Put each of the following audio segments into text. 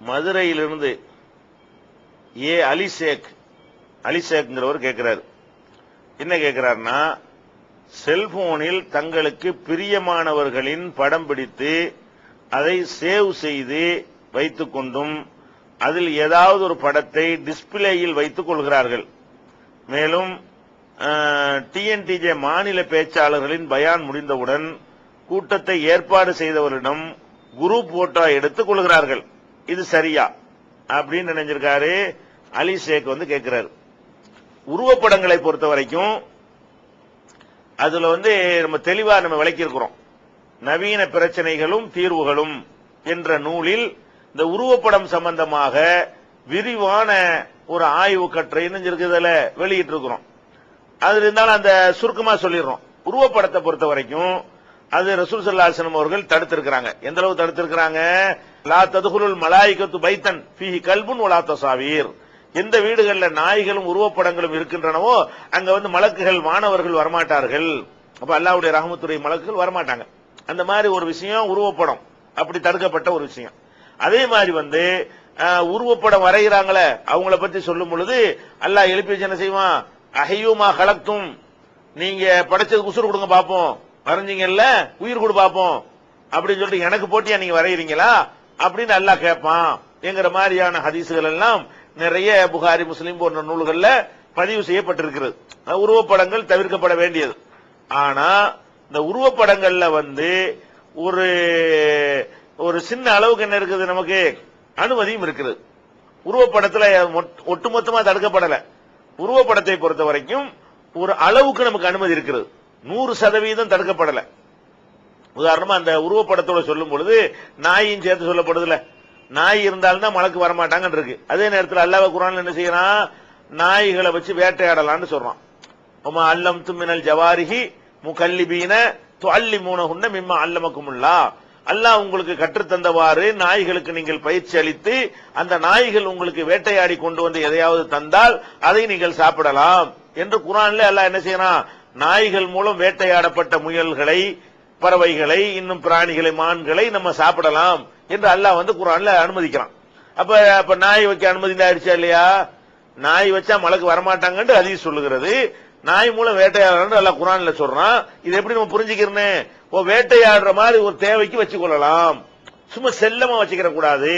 மதுரையிலிருந்து ஏ அலிஷேக் அலிஷேக்ங்கிறவர் கேட்கிறார் என்ன கேட்கிறாருன்னா செல்போனில் தங்களுக்கு பிரியமானவர்களின் படம் பிடித்து அதை சேவ் செய்து வைத்துக் கொண்டும் அதில் ஏதாவது ஒரு படத்தை டிஸ்பிளேயில் வைத்துக் கொள்கிறார்கள். மேலும் டிஎன்டிஜே மாநில பேச்சாளர்களின் பயான் முடிந்தவுடன் கூட்டத்தை ஏற்பாடு செய்தவரிடம் குரூப் போட்டோ எடுத்துக் கொள்கிறார்கள். இது சரியா? அப்படின்னு நினைஞ்சிருக்காரு. அலி ஷேக் வந்து கேட்கிறாரு உருவப்படங்களை பொறுத்த வரைக்கும் அதுல வந்து நம்ம தெளிவா நம்ம விளக்கியிருக்கிறோம். நவீன பிரச்சனைகளும் தீர்வுகளும் என்ற நூலில் இந்த உருவப்படம் சம்பந்தமாக விரிவான ஒரு ஆய்வு கற்றை இணைஞ்சிருக்குதுல வெளியிட்டு இருக்கிறோம் அது இருந்தாலும் அந்த சுருக்கமா சொல்லிடுறோம். உருவப்படத்தை பொறுத்த வரைக்கும் அது ரசூல் சல்லாசனம் அவர்கள் தடுத்திருக்கிறாங்க. எந்த அளவு தடுத்திருக்கிறாங்க? லா ததுகுலுல் மலாய்கத்து பைத்தன் பிஹி கல்புன் ஒலா தசாவீர் எந்த வீடுகளில் நாய்களும் உருவப்படங்களும் இருக்கின்றனவோ அங்க வந்து மலக்குகள் மாணவர்கள் வரமாட்டார்கள். அப்ப அல்லாவுடைய ரஹமத்துடைய மலக்குகள் வரமாட்டாங்க. அந்த மாதிரி ஒரு விஷயம் உருவப்படம். அப்படி தடுக்கப்பட்ட ஒரு விஷயம். அதே மாதிரி வந்து உருவப்படம் வரைகிறாங்களே அவங்கள பத்தி சொல்லும் பொழுது அல்லாஹ் எழுப்பி வச்சு என்ன செய்வான்? அஹையுமா கலக்தும். நீங்க படைச்சதுக்கு உசுறு கொடுங்க பார்ப்போம் வரைஞ்சீங்கல்ல உயிர் கொடு பார்ப்போம் அப்படின்னு சொல்லிட்டு எனக்கு போட்டியா நீங்க வரைகிறீங்களா அப்படின்னு நல்லா கேட்பான் என்கிற மாதிரியான ஹதீசுகள் எல்லாம் நிறைய புகாரி முஸ்லீம் போன்ற நூல்கள்ல பதிவு செய்யப்பட்டிருக்கிறது. உருவப்படங்கள் தவிர்க்கப்பட வேண்டியது. ஆனா இந்த உருவப்படங்கள்ல வந்து ஒரு ஒரு சின்ன அளவுக்கு என்ன இருக்குது நமக்கு? அனுமதியும் இருக்குது. உருவப்படத்துல மொட்- ஒட்டுமொத்தமா தடுக்கப்படல. உருவப்படத்தை பொறுத்த வரைக்கும் ஒரு அளவுக்கு நமக்கு அனுமதி இருக்கிறது. நூறு சதவீதம் தடுக்கப்படலை. உதாரணமா அந்த உருவப்படத்தோட சொல்லும் பொழுது நாயும் சேர்த்து சொல்லப்படுதுல நாய் இருந்தால்தான் மலக்கு வரமாட்டாங்கன்னு இருக்கு அதே நேரத்தில் அல்லாஹ் குரான் என்ன செய்யறான் நாய்களை வச்சு வேட்டையாடலாம்னு சொல்றான். உமா அல்லம் துமினல் ஜவாரிஹி முகல்லிபீன துஅல்லி மூனகுன்ன மிம்மா அல்லமக்குமுல்லா. அல்லாஹ் உங்களுக்கு கற்றுத்தந்தவாறு நாய்களுக்கு நீங்கள் பயிற்சி அளித்து அந்த நாய்கள் உங்களுக்கு வேட்டையாடி கொண்டு வந்து எதையாவது தந்தால் அதை நீங்கள் சாப்பிடலாம். என்று குரான்ல அல்லாஹ் என்ன செய்யறான்? நாய்கள் மூலம் வேட்டையாடப்பட்ட முயல்களை பறவைகளை இன்னும் பிராணிகளை மான்களை நம்ம சாப்பிடலாம் என்று அல்லாஹ் வந்து குரான்ல அனுமதிக்கிறான். அப்ப அப்ப நாய் வைக்க அனுமதி ஆயிடுச்சா இல்லையா? நாய் வச்சா மலைக்கு வரமாட்டாங்கன்னு அதிக சொல்லுகிறது. நாய் மூலம் வேட்டையாடுறன்னு அல்லாஹ் குரான்ல சொல்றான். இது எப்படி நம்ம புரிஞ்சுக்கிறேன்னு ஓ வேட்டையாடுற மாதிரி ஒரு தேவைக்கு வச்சுக்கொள்ளலாம். சும்மா செல்லமா வச்சுக்கிற கூடாது.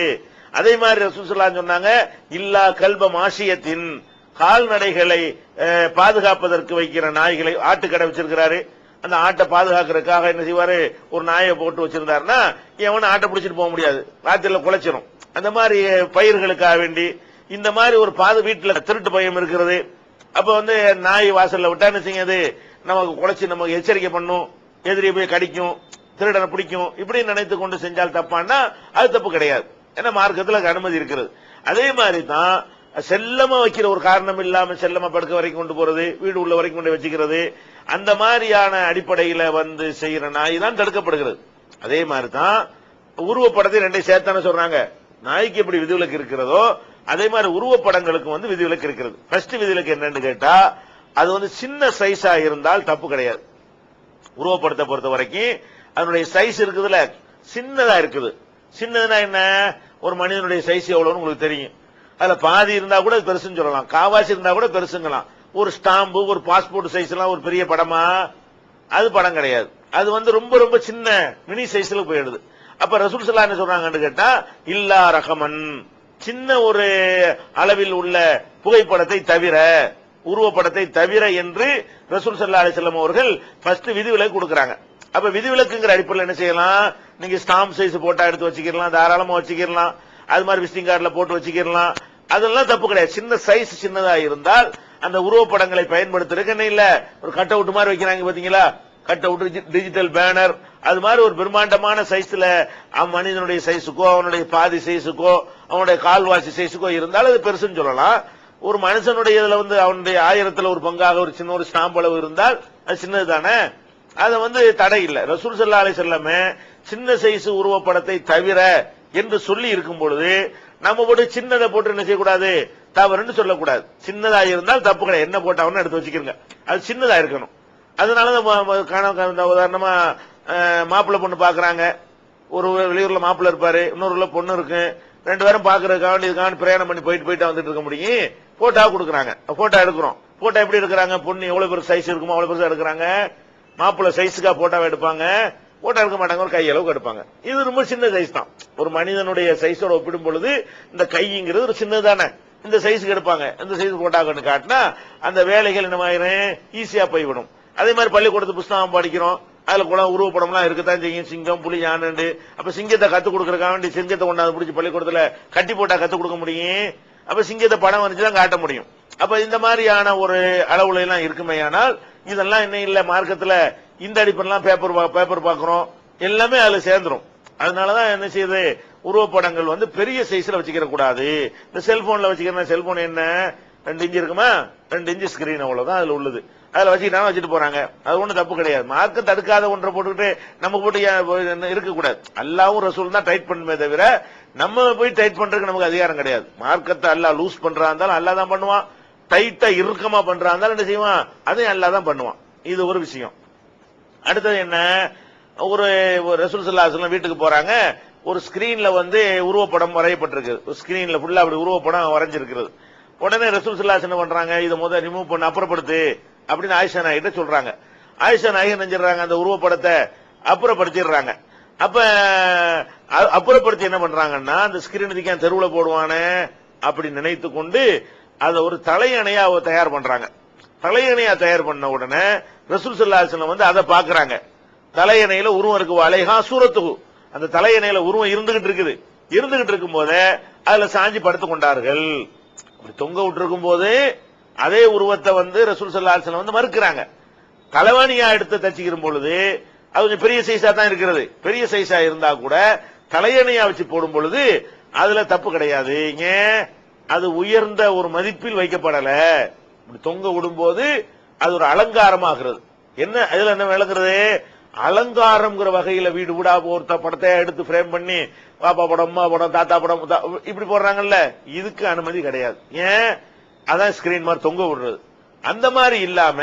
அதே மாதிரி ரசூலுல்லாஹ் சொன்னாங்க இல்லா கல்ப மாசியத்தின் கால்நடைகளை பாதுகாப்பதற்கு வைக்கிற நாய்களை ஆட்டுக்கடை வச்சிருக்கிறாரு. அந்த ஆட்டை பாதுகாக்கிறதுக்காக என்ன செய்வாரு? ஒரு நாயை போட்டு வச்சிருந்தாருன்னா எவனும் ஆட்டை பிடிச்சிட்டு போக முடியாது. ராத்திரில குலைச்சிரும். அந்த மாதிரி பயிர்களுக்காக வேண்டி இந்த மாதிரி ஒரு பாது வீட்டுல திருட்டு பயம் இருக்கிறது. அப்ப வந்து நாய் வாசல்ல விட்டா என்ன செய்யுது நமக்கு குலைச்சி நமக்கு எச்சரிக்கை பண்ணும். எதிரியை போய் கடிக்கும். திருடனை பிடிக்கும். இப்படி நினைத்து கொண்டு செஞ்சால் தப்பான்னா அது தப்பு கிடையாது. ஏன்னா மார்க்கத்தில் அனுமதி இருக்கிறது. அதே மாதிரி தான் செல்லமா வைக்கிற ஒரு காரணம் இல்லாம செல்லமா படுக்க வரைக்கும் கொண்டு போறது வீடு உள்ள வரைக்கும் கொண்டு வச்சுக்கிறது அந்த மாதிரியான அடிப்படையில வந்து செய்யற நாய் தான் தடுக்கப்படுகிறது. அதே மாதிரி தான் உருவப்படத்தை ரெண்டை சேர்த்தான சொல்றாங்க. நாய்க்கு எப்படி விதிவிலக்கு இருக்கிறதோ அதே மாதிரி உருவப்படங்களுக்கு வந்து விதிவிலக்கு இருக்கிறது. ஃபர்ஸ்ட் விதிவிலக்கு என்னன்னு கேட்டா அது வந்து சின்ன சைஸா இருந்தால் தப்பு கிடையாது. உருவப்படத்தை பொறுத்த வரைக்கும் அதனுடைய சைஸ் இருக்குதுல சின்னதா இருக்குது. சின்னதுன்னா என்ன? ஒரு மனிதனுடைய சைஸ் எவ்வளவுன்னு உங்களுக்கு தெரியும். அதுல பாதி இருந்தா கூட பெருசுன்னு சொல்லலாம். காவாசி இருந்தா கூட பெருசுங்கலாம். ஒரு ஸ்டாம்பு ஒரு பாஸ்போர்ட் சைஸ் எல்லாம் ஒரு பெரிய படமா? அது படம் கிடையாது. அது வந்து ரொம்ப ரொம்ப சின்ன மினி சைஸ்ல போயிடுது. அப்ப ரசூல் சல்லா என்ன சொல்றாங்கன்னு கேட்டா இல்லா ரகமன் சின்ன ஒரு அளவில் உள்ள புகைப்படத்தை தவிர உருவப்படத்தை தவிர என்று ரசூல் சல்லா அலிசல்லம் அவர்கள் ஃபர்ஸ்ட் விதிவிலக்கு கொடுக்குறாங்க. அப்ப விதிவிலக்குங்கிற அடிப்படையில் என்ன செய்யலாம்? நீங்க ஸ்டாம்ப் சைஸ் போட்டா எடுத்து வச்சுக்கலாம் தாராளமா வச்சுக்கலாம் அது மாதிரி விசிட்டிங் கார்டில் போட்டு வச்சுக்கலாம் அதெல்லாம் தப்பு கிடையாது. சின்ன சைஸ் சின்னதா இருந்தால் அந்த உருவப்படங்களை பயன்படுத்துறதுக்கு என்ன இல்ல? ஒரு கட் அவுட் மாதிரி வைக்கிறாங்க பாத்தீங்களா? கட் அவுட் டிஜிட்டல் பேனர் அது மாதிரி ஒரு பிரம்மாண்டமான சைஸ்ல அவன் மனிதனுடைய சைஸுக்கோ அவனுடைய பாதி சைஸுக்கோ அவனுடைய கால்வாசி சைஸுக்கோ இருந்தாலும் அது பெருசுன்னு சொல்லலாம். ஒரு மனுஷனுடைய இதுல வந்து அவனுடைய ஆயிரத்துல ஒரு பங்காக ஒரு சின்ன ஒரு ஸ்டாம்ப் அளவு இருந்தால் அது சின்னது தானே? அது வந்து தடை இல்லை. ரசூல் சல்லா அலி செல்லமே சின்ன சைஸ் உருவப்படத்தை தவிர என்று சொல்லி இருக்கும் பொழுது நம்ம போட்டு சின்னதை போட்டு என்ன செய்யக்கூடாது? தவறுன்னு சொல்லக்கூடாது. சின்னதா இருந்தால் தப்பு கிடையாது என்ன போட்டாவும் எடுத்து வச்சுக்கிறங்க அது சின்னதா இருக்கணும். அதனால தான் காண- இந்த உதாரணமா அஹ், மாப்பிள்ளை பொண்ணு பாக்குறாங்க. ஒரு வெளியூர்ல மாப்பிள்ளை இருப்பாரு. இன்னொரு பொண்ணு இருக்கு. ரெண்டு பேரும் பாக்குறதுக்காக வேண்டி இதுக்காக பிரயாணம் பண்ணி போயிட்டு போயிட்டு வந்துட்டு இருக்க முடியும். போட்டோ கொடுக்குறாங்க. போட்டோ எடுக்கிறோம். போட்டோ எப்படி எடுக்கிறாங்க? பொண்ணு எவ்வளவு பெரிய சைஸ் இருக்குமோ அவ்வளவு பெருசா எடுக்கிறாங்க. மாப்பிள்ளை சைஸுக்கா போட்டோ எடுப்பாங்க. போட்டோ எடுக்க மாட்டாங்க. ஒரு கையளவுக்கு எடுப்பாங்க. இது ரொம்ப சின்ன சைஸ் தான். ஒரு மனிதனுடைய சைஸோட ஒப்பிடும் பொழுது இந்த கைங்கிறது ஒரு சின்னதானே இந்த சைஸுக்கு எடுப்பாங்க. இந்த சைஸ் போட்டாங்கன்னு காட்டினா அந்த வேலைகள் என்னமாயிரும் ஈஸியா போய்விடும். அதே மாதிரி பள்ளிக்கூடத்து புஸ்தகம் படிக்கிறோம். அதுல கூட உருவப்படம்லாம் இருக்கத்தான் செய்யும். சிங்கம் புலி யானண்டு. அப்ப சிங்கத்தை கத்து கொடுக்கறதுக்காக வேண்டி சிங்கத்தை கொண்டாந்து பிடிச்சி பள்ளிக்கூடத்துல கட்டி போட்டா கத்து கொடுக்க முடியும். அப்ப சிங்கத்தை படம் வந்துச்சுதான் தான் காட்ட முடியும். அப்ப இந்த மாதிரியான ஒரு அளவுல எல்லாம் இருக்குமேயானால் இதெல்லாம் என்ன இல்ல. மார்க்கத்துல இந்த அடிப்பெல்லாம் பேப்பர் பேப்பர் பாக்குறோம். எல்லாமே அதுல சேர்ந்துரும். அதனாலதான் என்ன செய்யுது? உருவப்படங்கள் வந்து பெரிய சைஸ்ல வச்சுக்கிற கூடாது இந்த செல்போன்ல வச்சுக்கிற செல்போன் என்ன? ரெண்டு இன்ச்சு இருக்குமா? ரெண்டு இன்ச்சு ஸ்கிரீன் அவ்வளவுதான் அதுல உள்ளது. அதுல வச்சுக்கிட்டாலும் வச்சுட்டு போறாங்க. அது ஒன்றும் தப்பு கிடையாது. மார்க்க தடுக்காத ஒன்றை போட்டுக்கிட்டு நம்ம போட்டு ஏன் இருக்க கூடாது அல்லாவும் ரசூல் தான் டைட் பண்ணுமே தவிர நம்ம போய் டைட் பண்றதுக்கு நமக்கு அதிகாரம் கிடையாது. மார்க்கத்தை அல்லா லூஸ் பண்றா இருந்தாலும் அல்லா தான் பண்ணுவான். டைட்டா இறுக்கமா பண்றா இருந்தாலும் என்ன செய்வான்? அதையும் அல்லா தான் பண்ணுவான். இது ஒரு விஷயம். அடுத்தது என்ன? ஒரு ஒரு ரசூல் சல்லாஹ் வீட்டுக்கு போறாங்க. ஒரு ஸ்கிரீன்ல வந்து உருவப்படம் வரையப்பட்டிருக்கு. ஸ்கிரீன்ல ஃபுல்லா அப்படி உருவப்படம் வரைஞ்சிருக்கிறது. உடனே ரசூல் சல்லாஹ் என்ன பண்றாங்க இதை முதல் ரிமூவ் பண்ண அப்புறப்படுத்து அப்படின்னு ஆயிஷா நாயகிட்ட சொல்றாங்க. ஆயிஷா நாயகி நினைச்சிடுறாங்க அந்த உருவப்படத்தை அப்புறப்படுத்திடுறாங்க. அப்ப அப்புறப்படுத்தி என்ன பண்றாங்கன்னா அந்த ஸ்கிரீனுக்கு என் தெருவில் போடுவானே அப்படி நினைத்து கொண்டு அதை ஒரு தலையணையா அவ தயார் பண்றாங்க. தலையணையா தயார் பண்ண உடனே ரசூல் சல்லாஹம் வந்து அதை பாக்குறாங்க தலையணையில உருவம் இருக்கு அலைஹா சூரத்துகு அந்த தலையணையில உருவம் இருந்துகிட்டு இருக்குது. இருந்துகிட்டு இருக்கும் போதே அதுல சாஞ்சி படுத்துக் கொண்டார்கள். அப்படி தொங்க விட்டுருக்கும் போது அதே உருவத்தை வந்து ரசூல் சல்லாஹம் வந்து மறுக்கிறாங்க. தலைவாணியா எடுத்து தச்சுக்கிற பொழுது அது கொஞ்சம் பெரிய சைஸா தான் இருக்கிறது. பெரிய சைஸா இருந்தா கூட தலையணையா வச்சு போடும் பொழுது அதுல தப்பு கிடையாது. ஏன் அது உயர்ந்த ஒரு மதிப்பில் வைக்கப்படல. இப்படி தொங்க விடும்போது அது ஒரு அலங்காரமாகிறது. என்ன? அதுல என்ன விளங்குறது அலங்காரம்ங்கிற வகையில வீடு வீடா ஒருத்த படத்தை எடுத்து ஃப்ரேம் பண்ணி பாப்பா படம் அம்மா படம் தாத்தா படம் இப்படி போடுறாங்கல்ல? இதுக்கு அனுமதி கிடையாது. ஏன்? அதான் ஸ்கிரீன் மாதிரி தொங்க விடுறது. அந்த மாதிரி இல்லாம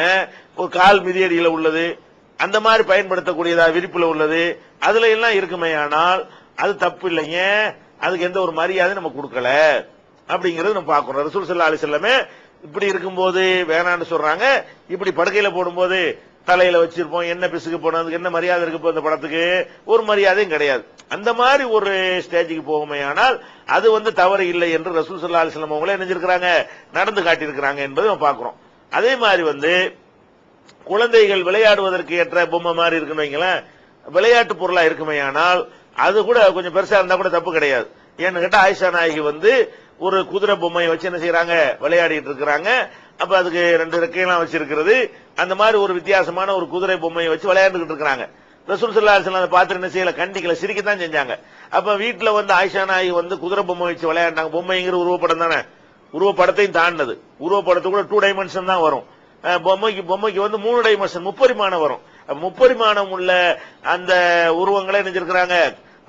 ஒரு கால் மிதியடியில உள்ளது அந்த மாதிரி பயன்படுத்தக்கூடியதா விரிப்புல உள்ளது அதுல எல்லாம் இருக்குமே ஆனால் அது தப்பு இல்லைங்க அதுக்கு எந்த ஒரு மரியாதை நம்ம கொடுக்கல. அப்படிங்கறது நம்ம பாக்குறோம் ரசூல் சல்லா அலி செல்லமே இப்படி இருக்கும்போது வேணான்னு சொல்றாங்க. இப்படி படுக்கையில போடும்போது தலையில வச்சிருப்போம் என்ன பிசுக்கு போனதுக்கு என்ன மரியாதை இருக்கு இப்போ இந்த படத்துக்கு? ஒரு மரியாதையும் கிடையாது. அந்த மாதிரி ஒரு ஸ்டேஜுக்கு போகுமே ஆனால் அது வந்து தவறு இல்லை என்று ரசூல் சல்லா அலிஸ்லாம் அவங்களே நினைஞ்சிருக்கிறாங்க நடந்து காட்டியிருக்கிறாங்க என்பதை நம்ம பார்க்கிறோம். அதே மாதிரி வந்து குழந்தைகள் விளையாடுவதற்கு ஏற்ற பொம்மை மாதிரி இருக்குன்னு வைங்களேன் விளையாட்டு பொருளா இருக்குமே ஆனால் அது கூட கொஞ்சம் பெருசா இருந்தா கூட தப்பு கிடையாது. ஏன்னு கேட்டா ஆயிஷா நாயகி வந்து ஒரு குதிரை பொம்மையை வச்சு என்ன செய்யறாங்க விளையாடிட்டு இருக்கிறாங்க. அப்ப அதுக்கு ரெண்டு ரெக்கையெல்லாம் வச்சிருக்கிறது. அந்த மாதிரி ஒரு வித்தியாசமான ஒரு குதிரை பொம்மையை வச்சு விளையாண்டுகிட்டு இருக்கிறாங்க. ரசூல் சல்லா அலிஸ்லாம் அதை பார்த்து என்ன செய்யல கண்டிக்கல சிரிக்கத்தான் செஞ்சாங்க. அப்ப வீட்டுல வந்து ஆயிஷா நாயகி வந்து குதிரை பொம்மை வச்சு விளையாண்டாங்க. பொம்மைங்கிற உருவப்படம் தானே? உருவப்படத்தையும் தாண்டினது. உருவப்படத்து கூட டூ டைமென்ஷன் தான் வரும். பொம்மைக்கு பொம்மைக்கு வந்து மூணு டைமென்ஷன் முப்பரிமாணம் வரும். முப்பரிமாணம் உள்ள அந்த உருவங்களே நினைச்சிருக்கிறாங்க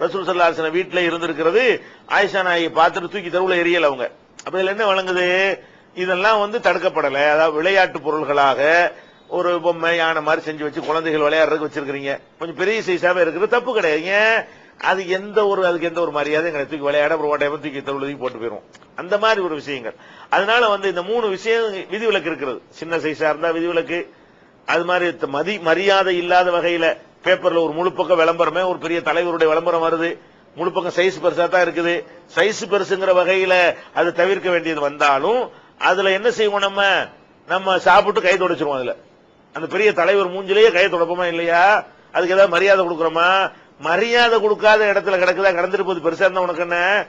ரசூல் சல்லாசன வீட்டுல இருந்திருக்கிறது. ஆயிஷா நாயை பார்த்துட்டு தூக்கி தெருவுல எரியல அவங்க. அப்ப இதுல என்ன வழங்குது இதெல்லாம் வந்து தடுக்கப்படல. அதாவது விளையாட்டு பொருள்களாக ஒரு பொம்மை யானை மாதிரி செஞ்சு வச்சு குழந்தைகள் விளையாடுறதுக்கு வச்சிருக்கிறீங்க. கொஞ்சம் பெரிய சைஸாவே இருக்குது. தப்பு கிடையாது. அது எந்த ஒரு அதுக்கு எந்த ஒரு மரியாதையும் எங்களை தூக்கி விளையாட ஒரு ஓட்டையமா தூக்கி தெருவுல போட்டு போயிரும். அந்த மாதிரி ஒரு விஷயங்கள். அதனால வந்து இந்த மூணு விஷயம் விதிவிலக்கு இருக்கிறது. சின்ன சைஸா இருந்தா விதிவிலக்கு. அது மாதிரி த- மதி மரியாதை இல்லாத வகையில பேப்பர்ல ஒரு முழு பக்கம் விளம்பரமே ஒரு பெரிய தலைவருடைய விளம்பரம் வருது. முழு பக்கம் சைஸ் பெருசா தான் இருக்குது. சைஸ் பெருசுங்கிற வகையில அது தவிர்க்க வேண்டியது வந்தாலும் அதுல என்ன செய்வோம் நம்ம? நம்ம சாப்பிட்டு கை தொடச்சிருவோம் அதுல. அந்த பெரிய தலைவர் மூஞ்சிலேயே கை தொடப்போமா இல்லையா? அதுக்கு ஏதாவது மரியாதை கொடுக்குறோமா மரியாதை கொடுக்காத இடத்துல கிடக்குதா? கடந்துட்டு போகுது பெருசா இருந்தா உனக்கு என்ன?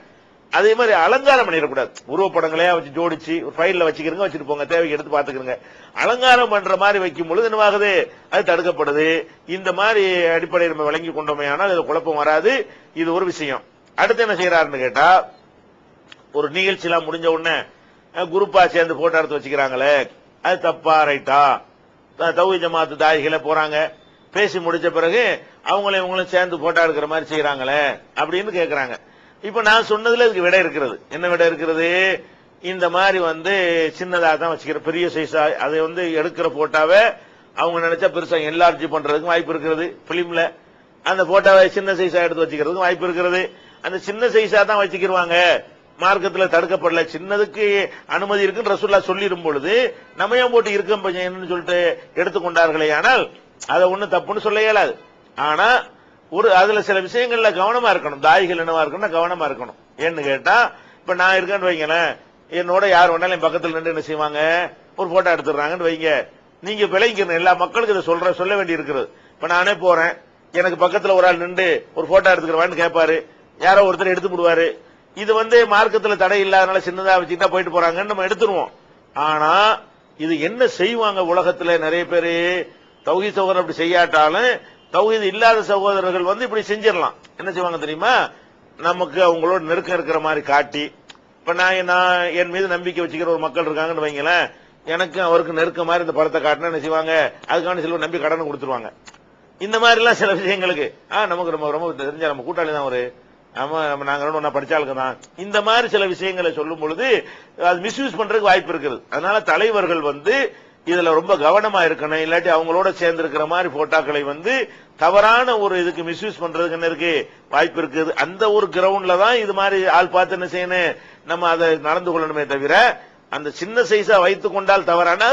அதே மாதிரி அலங்காரம் பண்ணிடக்கூடாது. உருவப்படங்களையா வச்சு ஜோடிச்சு ஒரு ஃபைல்ல வச்சுக்கிறங்க வச்சுட்டு போங்க. தேவைக்கு எடுத்து பாத்துக்கிறங்க அலங்காரம் பண்ற மாதிரி வைக்கும் பொழுது என்னவாகுது? அது தடுக்கப்படுது. இந்த மாதிரி அடிப்படையில் நம்ம விளங்கி கொண்டோமே ஆனால் இது குழப்பம் வராது. இது ஒரு விஷயம். அடுத்து என்ன செய்யறாருன்னு கேட்டா ஒரு நிகழ்ச்சி எல்லாம் முடிஞ்ச உடனே குரூப்பா சேர்ந்து போட்டோ எடுத்து வச்சுக்கிறாங்களே. அது தப்பா ரைட்டா தௌஹி ஜமாத்து தாயிகளை போறாங்க. பேசி முடிச்ச பிறகு அவங்களும் இவங்களும் சேர்ந்து போட்டோ எடுக்கிற மாதிரி செய்யறாங்களே அப்படின்னு கேட்கறாங்க இப்ப நான் சொன்னதுல இதுக்கு விடை இருக்கிறது. என்ன விடை இருக்கிறது? இந்த மாதிரி வந்து சின்னதாக தான் வச்சுக்கிற பெரிய சைஸா அதை வந்து எடுக்கிற போட்டாவே அவங்க நினைச்சா பெருசா என்லார்ஜ் பண்றதுக்கு வாய்ப்பு இருக்கிறது பிலிம்ல அந்த போட்டோவை சின்ன சைஸா எடுத்து வச்சுக்கிறதுக்கு வாய்ப்பு இருக்கிறது. அந்த சின்ன சைஸா தான் வச்சுக்கிருவாங்க. மார்க்கத்தில் தடுக்கப்படல. சின்னதுக்கு அனுமதி இருக்குன்னு ரசூல்லா சொல்லிடும் பொழுது நம்ம ஏன் போட்டு இருக்க பையன்னு சொல்லிட்டு எடுத்துக்கொண்டார்களே ஆனால் அதை ஒன்றும் தப்புன்னு சொல்ல இயலாது. ஆனா ஒரு அதுல சில விஷயங்கள்ல கவனமா இருக்கணும். தாய்கள் என்னவா இருக்கணும் கவனமா இருக்கணும். ஏன்னு கேட்டா இப்ப நான் இருக்கேன்னு வைங்களேன். என்னோட யார் வேணாலும் என் பக்கத்துல நின்று என்ன செய்வாங்க? ஒரு போட்டோ எடுத்துடுறாங்கன்னு வைங்க. நீங்க விளங்கிக்கணும். எல்லா மக்களுக்கும் இதை சொல்ற சொல்ல வேண்டி இருக்கிறது இப்ப நானே போறேன். எனக்கு பக்கத்துல ஒரு ஆள் நின்று ஒரு போட்டோ எடுத்துக்கிறவான்னு கேட்பாரு யாரோ ஒருத்தர் எடுத்து விடுவாரு இது வந்து மார்க்கத்தில் தடை இல்லாதனால சின்னதா வச்சுக்கிட்டா போயிட்டு போறாங்கன்னு நம்ம எடுத்துருவோம். ஆனா இது என்ன செய்வாங்க உலகத்துல? நிறைய பேர் தௌஹி சகோதரர் அப்படி செய்யாட்டாலும் தௌஹீது இல்லாத சகோதரர்கள் வந்து இப்படி செஞ்சிடலாம். என்ன செய்வாங்க தெரியுமா? நமக்கு அவங்களோட நெருக்கம் இருக்கிற மாதிரி காட்டி இப்ப நான் நான் என் மீது நம்பிக்கை வச்சுக்கிற ஒரு மக்கள் இருக்காங்கன்னு வைங்களேன் எனக்கு அவருக்கு நெருக்க மாதிரி இந்த படத்தை காட்டினா என்ன செய்வாங்க? அதுக்கான சில நம்பி கடனை கொடுத்துருவாங்க. இந்த மாதிரி எல்லாம் சில விஷயங்களுக்கு ஆ நமக்கு ரொம்ப ரொம்ப தெரிஞ்ச நம்ம கூட்டாளி தான் ஒரு நம்ம நாங்க ரெண்டு ஒண்ணா தான். இந்த மாதிரி சில விஷயங்களை சொல்லும் பொழுது அது மிஸ்யூஸ் பண்றதுக்கு வாய்ப்பு இருக்குது. அதனால தலைவர்கள் வந்து இதுல ரொம்ப கவனமா இருக்கணும். இல்லாட்டி அவங்களோட சேர்ந்து இருக்கிற மாதிரி போட்டோக்களை வந்து தவறான ஒரு இதுக்கு மிஸ்யூஸ் பண்றதுக்கு என்ன இருக்கு? வாய்ப்பு இருக்குது. அந்த ஒரு கிரவுண்ட்ல தான் இது மாதிரி ஆள் பார்த்து என்ன செய்யணும்? நம்ம அதை நடந்து கொள்ளணுமே தவிர அந்த சின்ன சைஸா வைத்துக் கொண்டால் தவறான